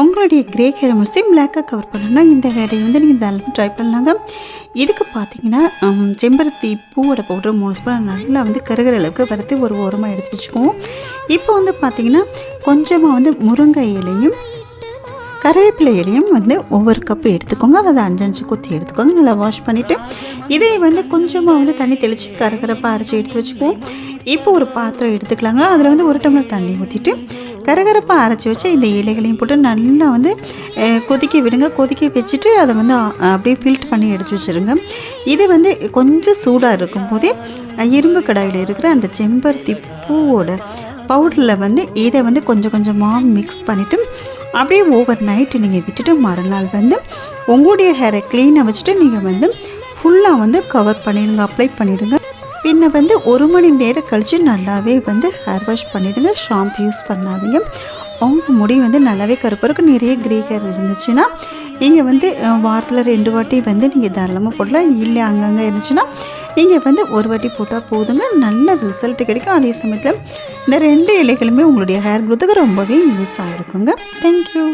உங்களுடைய grey hair முடிச்சு பிளாக்காக கவர் பண்ணணும்னா இந்த ஹேரை வந்து நீங்கள் தாராளமாக ட்ரை பண்ணலாங்க. இதுக்கு பார்த்தீங்கன்னா செம்பருத்தி பூவோட பவுடர் மூணு ஸ்பூன் நல்லா வந்து கருகிற அளவுக்கு வறுத்து ஒரு ஓரமாக எடுத்து வச்சுக்குவோம். இப்போ வந்து பார்த்தீங்கன்னா கொஞ்சமாக வந்து முருங்கை இலையும் கருவேப்பிலை இலையும் வந்து ஒவ்வொரு கப்பு எடுத்துக்கோங்க. அதை அஞ்சு அஞ்சு கொத்தி எடுத்துக்கோங்க. நல்லா வாஷ் பண்ணிவிட்டு இதை வந்து கொஞ்சமாக வந்து தண்ணி தெளித்து கரகரப்பாக அரைச்சி எடுத்து வச்சுக்குவோம். இப்போ ஒரு பாத்திரம் எடுத்துக்கலாங்க. அதில் வந்து ஒரு டம்ளர் தண்ணி ஊற்றிட்டு கரகரப்பாக அரைச்சி வச்சு இந்த இலைகளையும் போட்டு நல்லா வந்து கொதிக்க விடுங்க. கொதிக்க வச்சுட்டு அதை வந்து அப்படியே ஃபில்ட் பண்ணி எடுத்து வச்சுருங்க. இது வந்து கொஞ்சம் சூடாக இருக்கும்போதே போதே இரும்பு கடாயில் இருக்கிற அந்த செம்பருத்தி பூவோட பவுடரில் வந்து இதை வந்து கொஞ்சம் கொஞ்சமாக மிக்ஸ் பண்ணிவிட்டு அப்படியே ஓவர் நைட்டு நீங்கள் விட்டுட்டு மறுநாள் வந்து உங்களுடைய ஹேரை க்ளீனாக வச்சுட்டு நீங்கள் வந்து ஃபுல்லாக வந்து கவர் பண்ணிடுங்க அப்ளை பண்ணிவிடுங்க பின்ன வந்து ஒரு மணி நேரம் கழித்து நல்லாவே வந்து ஹேர் வாஷ் பண்ணிவிடுங்க ஷாம்பு யூஸ் பண்ணாதீங்க. அவங்க முடி வந்து நல்லாவே கருப்பாக இருக்கும் நிறைய கிரே ஹேர் இருந்துச்சுன்னா நீங்கள் வந்து வாரத்தில் ரெண்டு வாட்டி வந்து நீங்கள் தாராளமாக போடலாம் இல்லை அங்கங்கே இருந்துச்சுன்னா நீங்கள் வந்து ஒரு வாட்டி போட்டால் போதுங்க. நல்ல ரிசல்ட் கிடைக்கும். அதே சமயத்தில் இந்த ரெண்டு இலைகளுமே உங்களுடைய ஹேர் க்ரோத்துக்கு ரொம்பவே யூஸ் ஆகிருக்குங்க தேங்க்யூ